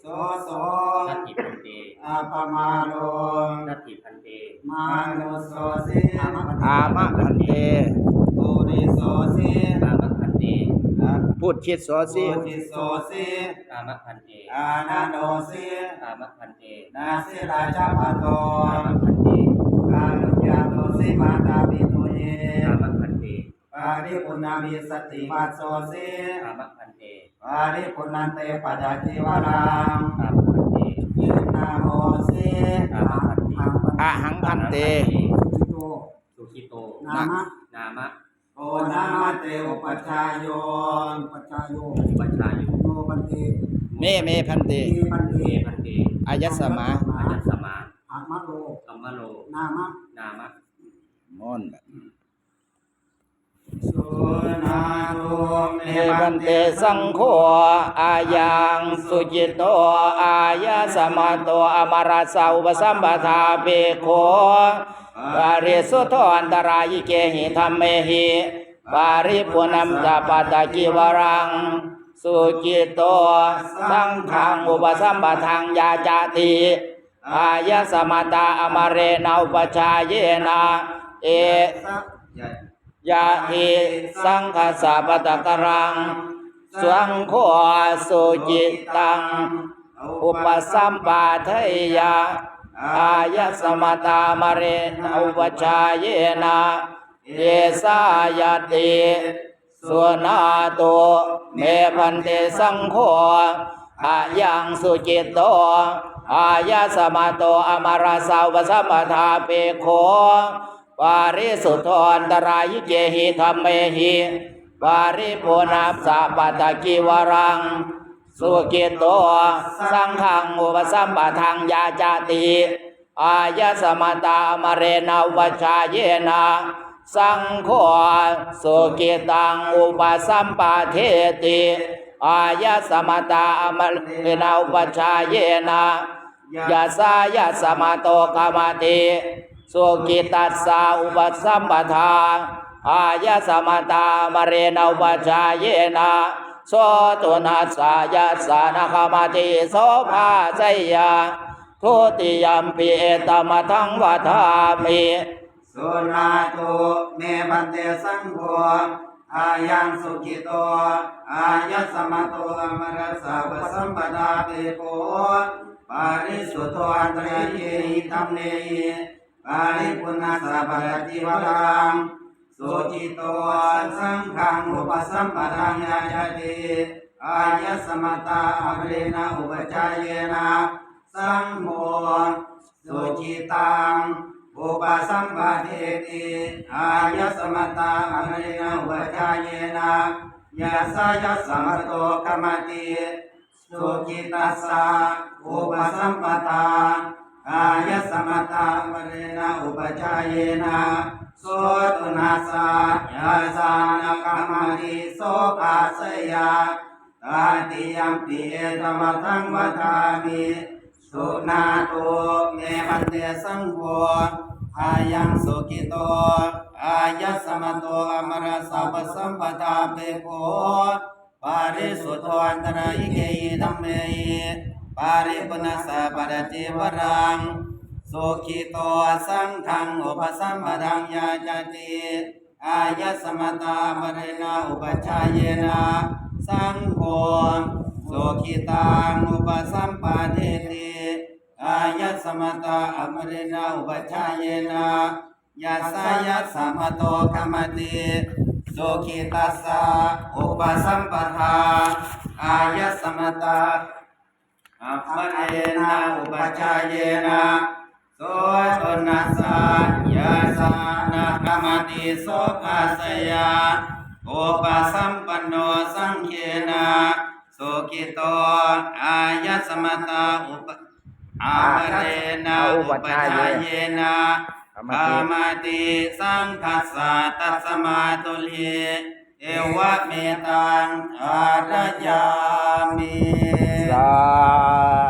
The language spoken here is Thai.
โสโสนัตถิพันเตอาปมาโลนัตถิพันเตมานุโสสิอามะอามะพันเตปุริโสสิอามะพันเตพูดชิดโสโสสิติโสสิอามะพันเตอานาโนสิอามะพันเตนาสิราชาปโตอามะพันเตกาลุยาโตสิมาตาปิตุเยอามะพัน เตปาริปุณณามิสติมาโสสิอามะพันเตปาริปุณันเตปัจจจิวรังอามะพันเตยืนนาโมสิอะหังพันเตโตสุขิโตนามะนามะโอนามะเตอุปชฌายโยปัจจายโยปัญชายุโนปันเตเมเมพันเตเมปันเตเมพันเตอายัสสมาอายัสสมาอัมมะโลอัมมะโลนามะนามะมอนสุนาตุ เมเมพันเตสังโฆอายังสุจิตโตอายะสมาโตอมราสาอุปสัมปทาเปโคปาริสุทธอันตรายเกหิธรรมเมหิปาริปุณัมตปาตะกิวรัง สุจิตโตสังขังอุปสัมปทังยาจติอายะสมาตาอมเรนาอุปชายเยนะเอ ยะยะหิสังฆสาปตะกรังสวังโฆสุจิตัง อุปสัมปาทยา อายสมตามเรนอุปชายเยนะเยสายติสุนาโตเมพันเตสังโฆอายังสุจิตโต อายสมโตอมาราสาวสัมปทาเปโค ปาริสุทธอันตรายเจหิธรรมเมหิปาริปุณัสสะปัตะกิวรัง สุกิโตสังฆังอุปสัมปทังยาจาติอายสมตามเรนาอุปชาเยนะสังโฆสุกิตังอุปสัมปะเทติอายสมตามเรนาอุปชาเยนะยาสายาสมโตกามติ สุกิตัสสาอุปสัมปทา อายสมตามเรนอุปชาเยนะโสตุนัสสายาสานาคามติโสภาสยาทุติยมปีเอตมะทังวัฏามิสุนาตุเมพันเตสังโฆอายังสุขิโตอายัสสมโตอมรสาวสัมปทาเปโกปาริสุทโธอันตรายเยหิธรรมเนหิ ปาริปุณสาปะจิวรังสุจิตโตสังฆังอุปสัมปทังยาจติอายสมตาอมเรนะอุปจายเนะสังโฆสุจิตังอุปสัมปะเทติอายสมตาอเมนะวจายนะยาสายสมโตกมติสุกิตัสสะอุปสัมปทา อายสมตาอเมนะอุปจายนะโสตุนัสสะยาสานกมติโสภาสยาตาติยมปิเอตมะทังวทามิสุนาโตเมมันเตสังโฆอายังสุกิโตอายัสมโตอมรสัพสัมปทาเปโกปาริสุทธอันตรายเกยิธัมเมหิ ปาริปุณสสะปะจิวรังสุขิโตสังฆังอุปสัมปทังยาจติอายสมตามเรนะอุปชายนะสังโฆสุขิตังอุปสัมปะเทติอายสมตาอมรินาอุปชายนะยัสสายัสสมโตกมติสุขิตัสสะอุปสัมปทาอายสมตา เรนะอุปชายนะโสตนัสสะยาสานะกมติโสภัสยาโอุปสัมปันโนสังเขนะสุขิโตอายัสมตาอุปอาเรนะอุปชายเยนะกามติสังคัสสะตัสมาตุลีเอวะเมตังอารยามิสา